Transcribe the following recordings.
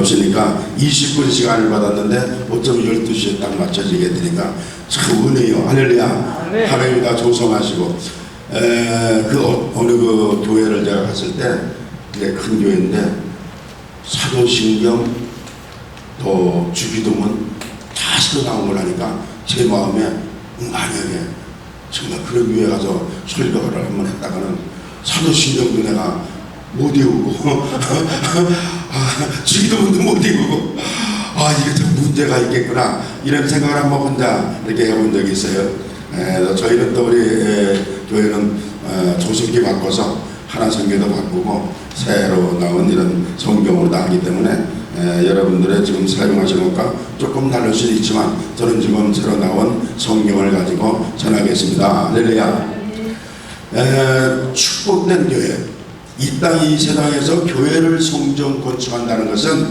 없으니까 20분 시간을 받았는데 어쩜 12시에 딱 맞춰지게 되니까 참 은혜요. 할렐루야. 네. 하나님이 다 조성하시고 에, 그 어- 어느 그 교회를 제가 갔을 때 이게 큰 교회인데 사도신경 또 주기도문 다 쓰고 나온 걸 하니까 제 마음에 음, 만약에 정말 그런 교회 가서 설교를 한번 했다가는 사도신경도 내가 못 외우고 아, 주기도문도 못 외우고 아 이게 참 문제가 있겠구나 이런 생각을 한번 혼자 이렇게 해본 적이 있어요. 에, 저희는 또 우리 에, 교회는 어, 조성기 바꿔서 하나 성경도 바꾸고 새로 나온 이런 성경으로 다 하기 때문에 에, 여러분들의 지금 사용하시는 것과 조금 다를 수는 있지만 저는 지금 새로 나온 성경을 가지고 전하겠습니다. 에, 축복된 교회 이 땅 이 세상에서 교회를 성전 건축한다는 것은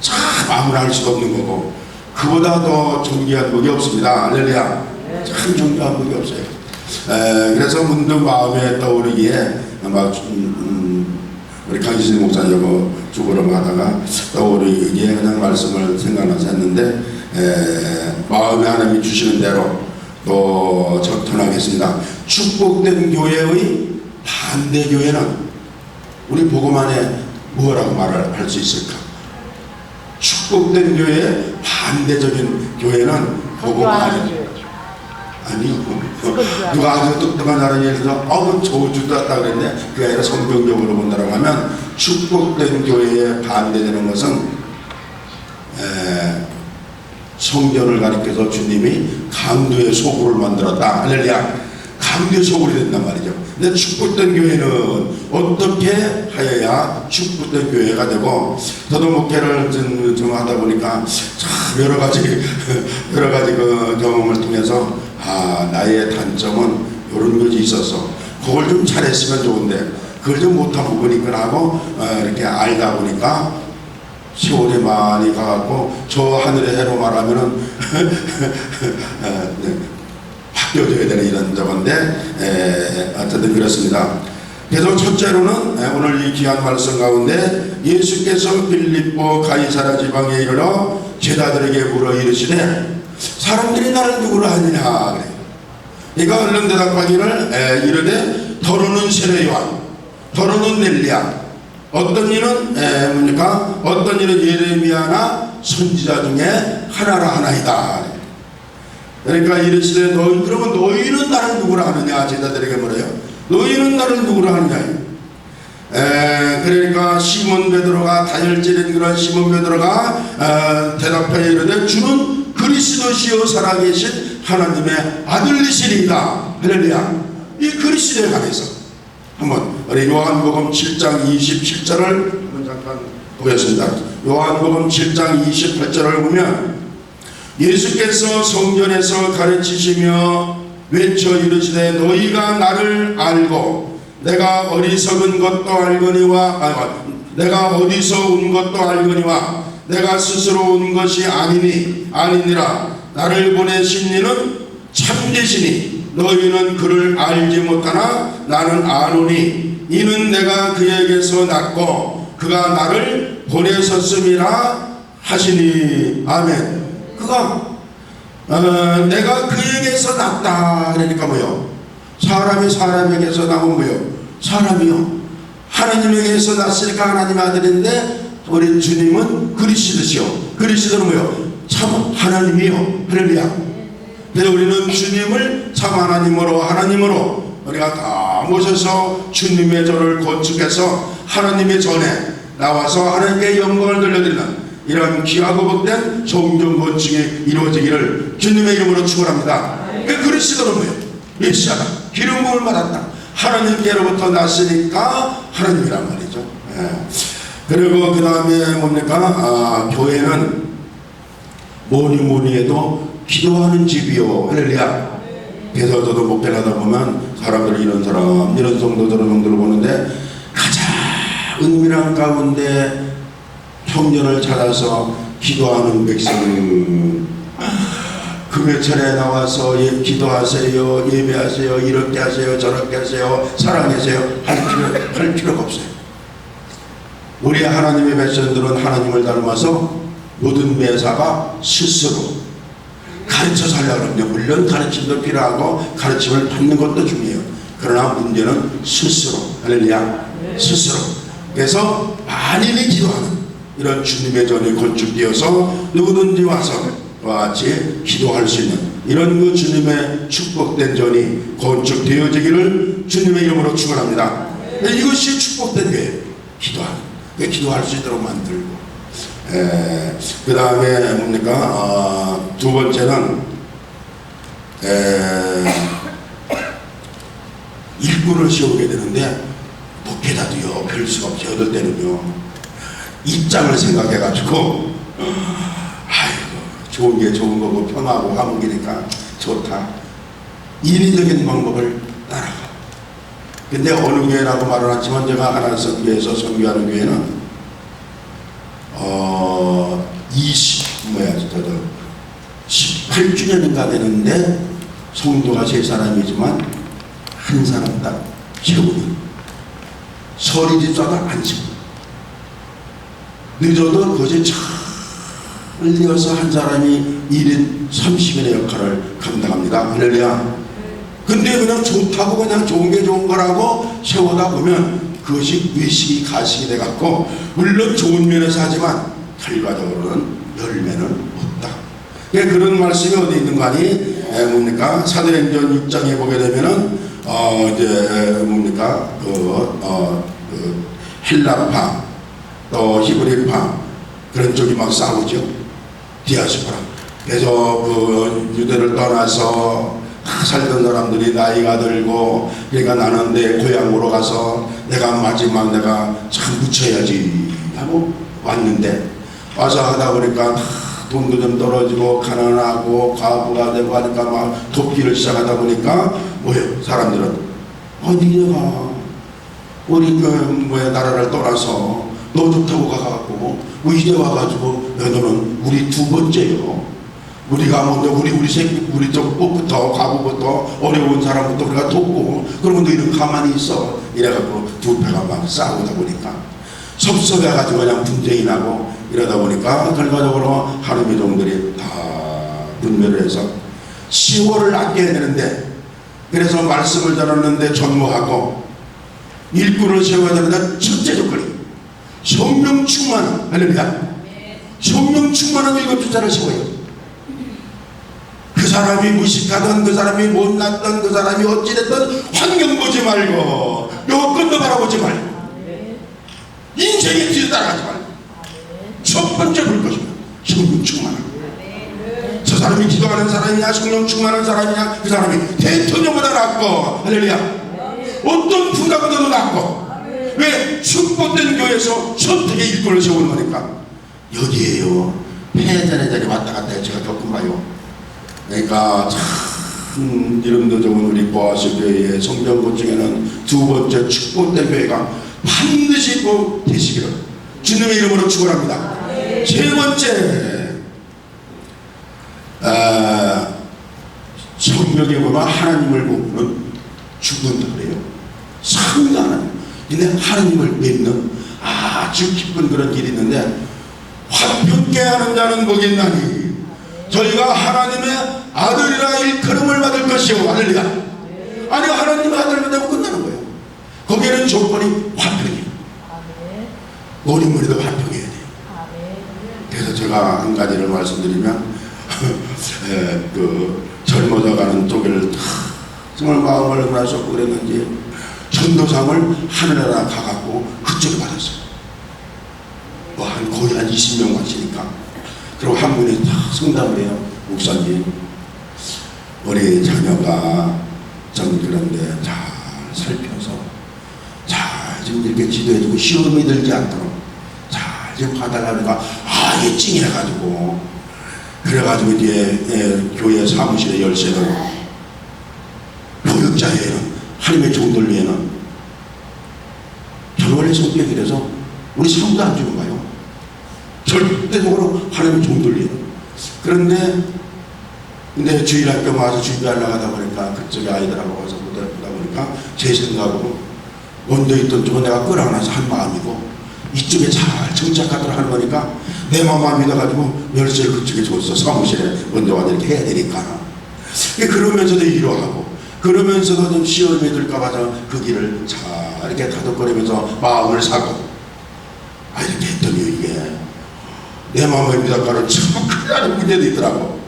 참 아무나 할 수도 없는 거고 그보다 더 존귀한 복이 없습니다. 할렐루야. 참 존귀한 복이 없어요. 에, 그래서 문득 마음에 떠오르기에 아마 음, 음, 우리 강기진 목사님하고 주거로 하다가 떠오르기에 그냥 말씀을 생각나서 했는데 에, 마음에 하나님이 주시는 대로 또 전하겠습니다. 축복된 교회의 반대 교회는 우리 복음 안에 뭐라고 말을 할 수 있을까? 축복된 교회의 반대적인 교회는 복음 안에 아니요. 누가 아주 똑똑한 사람이 예를 들어 어우 저주도 왔다 그랬는데 그게 아니라 성경적으로 본다라고 하면 축복된 교회에 반대되는 것은 에, 성전을 가리켜서 주님이 강도의 소굴을 만들었다. 할렐루야. 강도의 소굴이 된단 말이죠. 근데 축복된 교회는 어떻게 하여야 축복된 교회가 되고 저도 목회를 좀, 좀 하다 보니까 참 여러 가지 여러 가지 그 경험을 통해서 아 나의 단점은 이런 것이 있어서 그걸 좀 잘했으면 좋은데 그걸 좀 못한 부분이 있구나 하고 어, 이렇게 알다 보니까 세월이 많이 가갖고 저 하늘의 해로 말하면은 바뀌어져야 되는 이런 저건데 에, 어쨌든 그렇습니다. 그래서 첫째로는 에, 오늘 이 귀한 말씀 가운데 예수께서 빌립보 가이사라 지방에 이르러 제자들에게 물어 이르시되 사람들이 나를 누구로 하느냐 그래. 이가 얼른 대답하기를 에, 이르되 더러는 세례 요한 더러는 넬리야 어떤 이는 에, 뭡니까 어떤 이는 예레미야나 선지자 중에 하나라 하나이다 그러니까 이르시되 너희 그러면 너희는 나를 누구라 하느냐? 제자들에게 뭐래요. 너희는 나를 누구라 하느냐? 에, 그러니까 시몬 베드로가 다혈질인 그런 시몬 베드로가 어, 대답하여 이르되 주는 그리스도시요 살아계신 하나님의 아들이시리이다. 할렐루야. 이 그리스도에 관해서 한번 우리 요한복음 7장 27절을 한번 잠깐 보겠습니다. 요한복음 7장 28절을 보면 예수께서 성전에서 가르치시며 외쳐 이르시되 너희가 나를 알고 내가 어리석은 것도 알거니와 아, 내가 어디서 온 것도 알거니와 내가 스스로 온 것이 아니니 아니니라. 나를 보내신 이는 참되시니 너희는 그를 알지 못하나 나는 아노니. 이는 내가 그에게서 났고 그가 나를 보내셨음이라 하시니. 아멘 그가 어, 내가 그에게서 났다. 그러니까 뭐요? 사람이 사람에게서 나온 뭐요? 사람이요. 하나님에게서 났으니까 하나님 아들인데 우리 주님은 그리스도시요. 그리스도는 뭐요? 참 하나님이요. 할렐루야. 그래서 우리는 주님을 참 하나님으로 하나님으로 우리가 다 모셔서 주님의 전을 건축해서 하나님의 전에 나와서 하나님께 영광을 돌려드리는 이런 귀하고 복된 성전 건축이 이루어지기를 주님의 이름으로 축원합니다. 그 그리스도는 뭐예요? 메시아다. 기름 부음을 받았다. 하나님께로부터 났으니까 하나님이란 말이죠. 예. 그리고 그 다음에 뭡니까? 아, 교회는 뭐니 뭐니 해도 기도하는 집이요. 할렐루야. 그래서 저도 목회를 하다 보면 사람들이 이런 사람, 이런 성도 저런 성도를 보는데 가장 은밀한 가운데 성전을 찾아서 기도하는 백성은 금요철에 나와서 예, 기도하세요, 예배하세요, 이렇게 하세요, 저렇게 하세요, 사랑하세요 할 필요 할 필요가 없어요. 우리 하나님의 백성들은 하나님을 닮아서 모든 매사가 스스로 가르쳐 살려고 합니다. 물론 가르침도 필요하고 가르침을 받는 것도 중요해요. 그러나 문제는 스스로 할렐루야 스스로 그래서 만인이 기도하는 이런 주님의 전이 건축되어서 누구든지 와서 와 같이 기도할 수 있는 이런 그 주님의 축복된 전이 건축되어지기를 주님의 이름으로 축원합니다. 이것이 축복된 교회 기도하는 그 기도할 수 있도록 만들고. 그 다음에 뭡니까? 어, 두 번째는 에, 일꾼을 세우게 되는데 목회자도요 별 수가 없이 얻을 때는요 입장을 생각해가지고 아이고 좋은 게 좋은 거고 편하고 화목이니까 좋다 인위적인 방법을 따라가 근데 어느 교회라고 말은 하지만 제가 하나 선교에서 선교하는 교회는 어, 20, 뭐야, 저, 저, 18주년인가 되는데, 성도가 세 사람이지만, 한 사람 딱 세우는. 설이 집사가 안 세우. 늦어도 그것이 잘 이어서 한 사람이 1인 30인의 역할을 감당합니다. 할렐루야. 근데 그냥 좋다고 그냥 좋은 게 좋은 거라고 세우다 보면 그것이 외식이 가식이 돼갖고 물론 좋은 면에서 하지만 결과적으로는 열매는 없다. 예, 그런 말씀이 어디 있는 거 아니? 에, 뭡니까? 사도행전 6장에 보게 되면은 어 이제 에, 뭡니까? 그, 어, 그 헬라파 또 히브리파 그런 쪽이 막 싸우죠. 디아스포라. 그래서 그 유대를 떠나서 살던 사람들이 나이가 들고 그러니까 나는 내 고향으로 가서 내가 마지막 내가 참 묻혀야지 하고 왔는데 와서 하다 보니까 돈도 좀 떨어지고 가난하고 과부가 되고 하니까 막 돕기를 시작하다 보니까 뭐예요 사람들은 어디 내가 우리 그 뭐야 나라를 떠나서 너 좋다고 가갖고 뭐 이제 와가지고 야, 너는 우리 두 번째요. 우리가 먼저 우리 우리 새끼 우리 쪽부터 가부부터 어려운 사람부터 우리가 돕고 그러면 너희는 가만히 있어 이래갖고 두 패가 막 싸우다 보니까 섭섭해가지고 그냥 분쟁이 나고 이러다 보니까 결과적으로 하루미 종들이 다 분별을 해서 10월을 아껴야 되는데 그래서 말씀을 전하는데 전무하고 일꾼을 세워야 되는데 첫째 조건이 성령 충만 할렐루야. 성령 충만한 일곱 주자를 세워요. 그 사람이 무식하던 그 사람이 못났던 그 사람이 어찌됐든 환경 보지 말고 여건도 바라보지 말고 인생에 뒤에 따라가지 말고 첫 번째 볼 것이면 성령 충만한 저 사람이 기도하는 사람이냐 성령 충만한 사람이냐 그 사람이 대통령보다 낫고 할렐루야. 어떤 부자보다도 낫고 왜 축복된 교회에서 선택의 일꾼을 세우는 거니까? 여기에요. 패전의 자리 왔다 갔다 해 제가 겪은봐요. 그러니까 참 이름도 좋은 우리 보아스 교회의 성경고 중에는 두 번째 축복된 교회가 반드시 꼭 되시기를 주님의 이름으로 축원합니다. 세 번째 아, 성경에 보면 하나님을 보면 죽는다 그래요. 상당한 근데 하나님을 믿는 아주 기쁜 그런 길이 있는데 화평케 하는 자는 있나니 저희가 하나님의 아들이라 일컬음을 받을 것이요 할렐루야. 아니 하나님의 아들 받으면 끝나는 거예요. 거기에는 조건이 화평이에요. 머리 머리도 화평해야 돼요. 그래서 제가 한 가지를 말씀드리면 에, 그 젊어져가는 쪽을 다 정말 마음을 쏟고 그랬는지 전도상을 하늘에 나 가갖고 그쪽에 받았어요. 뭐 한 거의 한 20명 왔으니까. 그리고 한 분이 다 상담을 해요 목사님. 우리 자녀가 좀 그런데 잘 살펴서 잘좀 이렇게 지도해주고 시험이 들지 않도록 잘좀 봐달라니까 아예 찡해가지고 그래가지고 이제 예, 교회 사무실에 열쇠를 교육자회는 하나님의 종들 위에는 결혼의 성격이 그래서 우리 사무도 안 주는 거예요? 절대적으로 하나님의 종들 위에는. 그런데 근데 주일 학교 와서 주일하려고 하다 보니까 그쪽에 아이들하고 와서 보다 보니까 제 생각으로 먼저 있던 쪽은 내가 끌어안아서 한 마음이고 이쪽에 잘 정착하도록 하는 거니까 내 마음만 믿어가지고 열쇠를 그쪽에 줬어. 사무실에 와서 이렇게 해야 되니까. 예, 그러면서도 위로하고 그러면서도 좀 시험이 들까봐 그 길을 잘 이렇게 다독거리면서 마음을 사고. 아 이렇게 했더니 이게. 내 마음의 믿어가는 참 큰일나는 문제도 있더라고.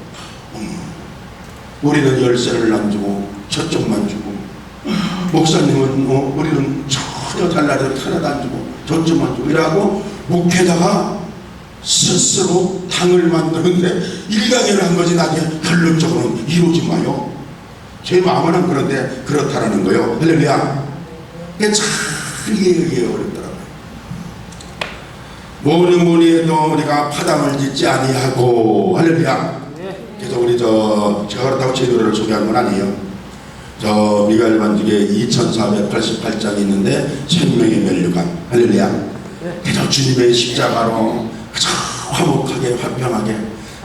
음, 우리는 열쇠를 안 주고 저쪽만 주고 목사님은 어, 우리는 전혀 달라도 하나도 안 주고 저쪽만 주고 이라고 목회자가 스스로 당을 만드는데 일강연을 한 거지 나중에 결론적으로는 이루지 마요 제 마음은 그런데 그렇다라는 거요. 할렐루야. 이게 참 이해하기 어렵더라고요. 뭐니 뭐니 해도 우리가 파담을 짓지 아니하고 할렐루야. 그래서 우리 저 제가 그렇다고 제 노래를 소개한 건 아니에요. 저 미가엘 반죽에 2488장이 있는데 생명의 멸류관. 할렐루야. 그래서 주님의 십자가로 화목하게 화평하게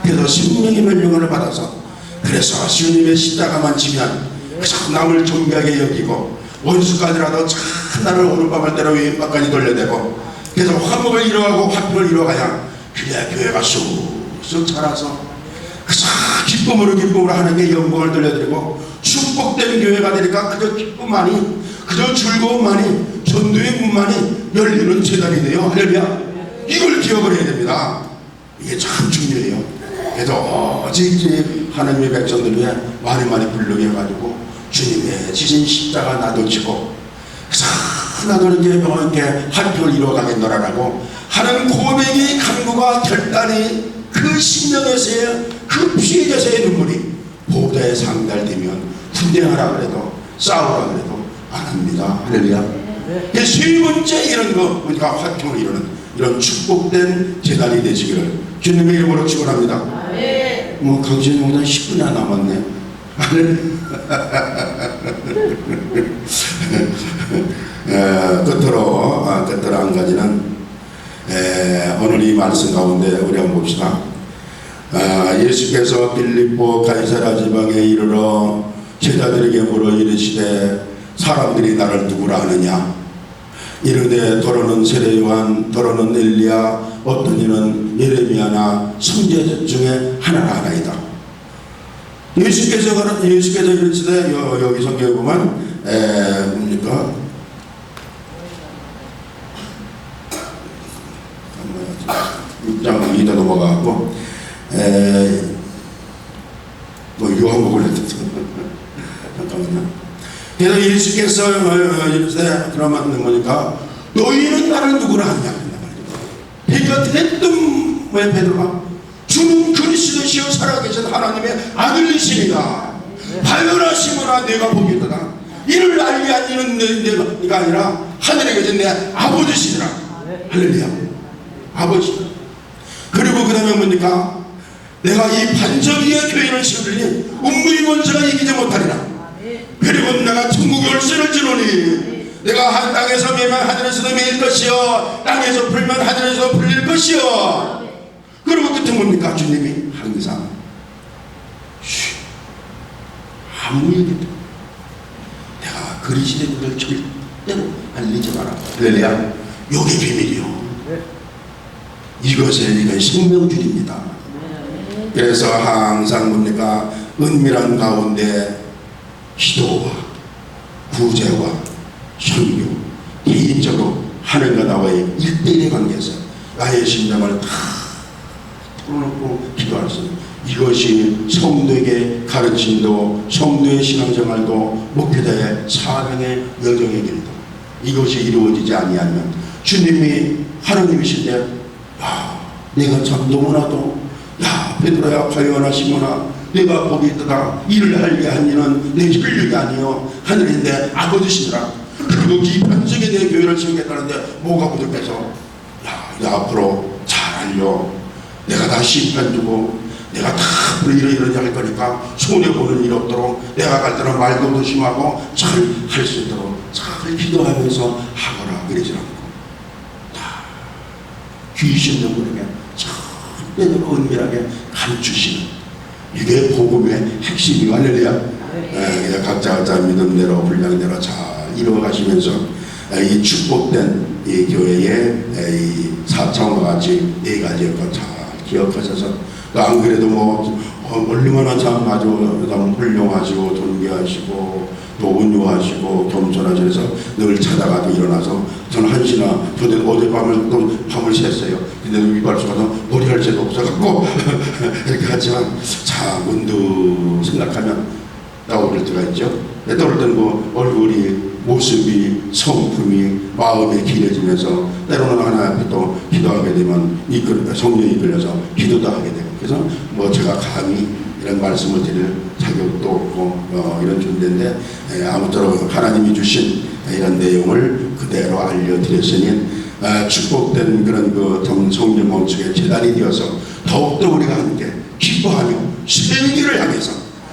그래서 생명의 멸류관을 받아서 그래서 주님의 십자가만 지면 그저 남을 존귀하게 여기고 원수까지라도 참 나를 오른밤을 때려 왼밤까지 돌려대고 그래서 화목을 이루어가고 화평을 이루어가야 그래야 교회가 쑥쑥 자라서 그저 기쁨으로 기쁨으로 하나님께 영광을 돌려드리고 축복된 교회가 되니까 그저 기쁨만이 그저 즐거움만이 전도의 문만이 열리는 재단이 돼요. 할렐루야. 이걸 기억을 해야 됩니다. 이게 참 중요해요. 그래서 오직 이제 하나님의 백성들 위해 많이 많이 불르게 해가지고 주님의 지신 십자가 나도 지고 그래서 나도 이렇게 뭐 이렇게 한표를 이루어가겠노라라고 하는 고백의 간구가 결단이 그 심령에서의 그 피해자서의 눈물이 보호자에 상달되면 분쟁하라 그래도 싸우라 그래도 안 합니다. 할렐루야. 네. 세 번째 이런 거 우리가 화평을 이루는 이런 축복된 재단이 되시기를 주님의 이름으로 축원합니다. 뭐 목사 10분이나 남았네. 에, 끝으로 아, 끝으로 한 가지는 에, 오늘 이 말씀 가운데 우리 한번 봅시다. 아, 예수께서 빌립보 가이사라 지방에 이르러 제자들에게 물어 이르시되 사람들이 나를 누구라 하느냐 이르되 더러는 세례요한 더러는 엘리야 어떤 이는 예레미야나 선지자 중에 하나가 하나이다. 예수께서 그런- 예수께서 이르시되 여- 여기 성경에 보면 에, 뭡니까? 6장 2다 넘어가고 에, 뭐 요한복을 했던 잠깐만요. 그래서 예수께서 어, 어, 이르시되 그러면 뭐니까 너희는 나를 누구라 하냐? 그러니까 했던 왜 베드로가 주는 그리스도시요 살아계신 하나님의 아들이시니라 발견하시거나 내가 보겠도다. 이를 알게 내, 내가 아니라 하늘에 계신 내 아버지시니라. 할렐루야. 아버지. 그리고 그 다음에 뭡니까? 내가 이 반석 위에 교회를 세우리니 음부의 권세가 이기지 못하리라 그리고 내가 천국 열쇠를 주노니 내가 한 땅에서 매면 하늘에서도 매일 것이요 땅에서 풀면 하늘에서 풀릴 것이요. 그리고 끝에 뭡니까? 주님이 항상 쉬. 아무 얘기도 내가 그리시는 것을 절대로 알리지 마라. 할렐루야. 요게 비밀이요. 이것에 이건 생명줄입니다. 그래서 항상 뭡니까? 은밀한 가운데 기도와 구제와 선교 개인적으로 하늘과 나와의 일대일의 관계에서 나의 심령을 다 털어놓고 기도할 수 있는 이것이 성도에게 가르침도 성도의 신앙생활도 목회자의 사명의 여정의 길도 이것이 이루어지지 아니하면 주님이 하나님이신데 야 내가 참 너무나도 야 베드로야 과연하 시모나 내가 복이 있다 일을 한 이는 내 혈육이 아니요. 하늘에 내 아버지시더라 그리고 이 반석에 내 교회를 세우겠다는데 뭐가 부족해서? 야, 야 앞으로 잘 알려. 내가 다 심판 주고 내가 다 앞으로 이러 이러지 할 거니까 손해보는 일 없도록 내가 갈 때는 말도 조심하고 잘 할 수 있도록 잘 기도하면서 하거라. 그러지 않고. 다 귀신 놈들에게 절대로 은밀하게 감추시는 이게 복음의 핵심이 할렐루야 예, 각자 각자 믿음대로 분량대로 잘 이루어가시면서 예, 이 축복된 이 교회의 이 사창과 같이 네 가지의 것잘 기억하셔서 또 안 그래도 뭐 어, 얼마나 참 아주 훌륭하시고 존귀하시고 겸손하시고 해서 늘 자다가도 일어나서 저는 한 시나 저도 어젯밤을 또 밤을 샜어요. 근데 위발소가 머리할 새도 없어갖고 이렇게 하지만 자 문득 생각하면 떠오를 때가 있죠. 근데 떠오를 때는 뭐 얼굴이 모습이 성품이 마음이 길어지면서 때로는 하나 앞에 또 기도하게 되면 성령이 이끌려서 기도도 하게 되고 그래서 뭐 제가 감히 이런 말씀을 드릴 자격도 없고 어, 이런 존재인데 에, 아무쪼록 하나님이 주신 이런 내용을 그대로 알려드렸으니 아, 축복된 그런 그 정- 성령 멈추의 재단이 되어서 더욱더 우리가 함께 기뻐하며 세계를 향해서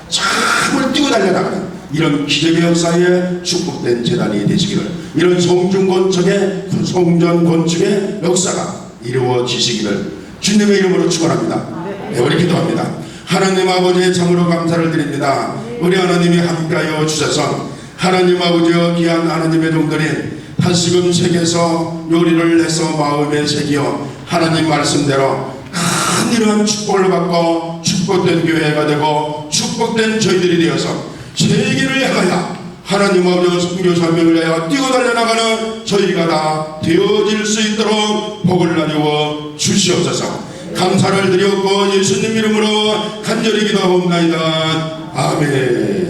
참을 뛰고 달려나가는 이런 기적의 역사에 축복된 재단이 되시기를 이런 성중 건축의 성전 건축의 역사가 이루어지시기를 주님의 이름으로 축원합니다. 네, 우리 기도 합니다. 하나님 아버지의 참으로 감사를 드립니다. 우리 하나님이 함께하여 주셔서 하나님 아버지여 귀한 하나님의 종들인 다시금 세계에서 요리를 해서 마음에 새기어 하나님 말씀대로 큰 이러한 축복을 받고 축복된 교회가 되고 축복된 저희들이 되어서 세계를 향하여 하나님 아버지의 선교사명을 위하여 뛰고 달려나가는 저희가 다 되어질 수 있도록 복을 나누어 주시옵소서 감사를 드렸고 예수님 이름으로 간절히 기도하옵나이다. 아멘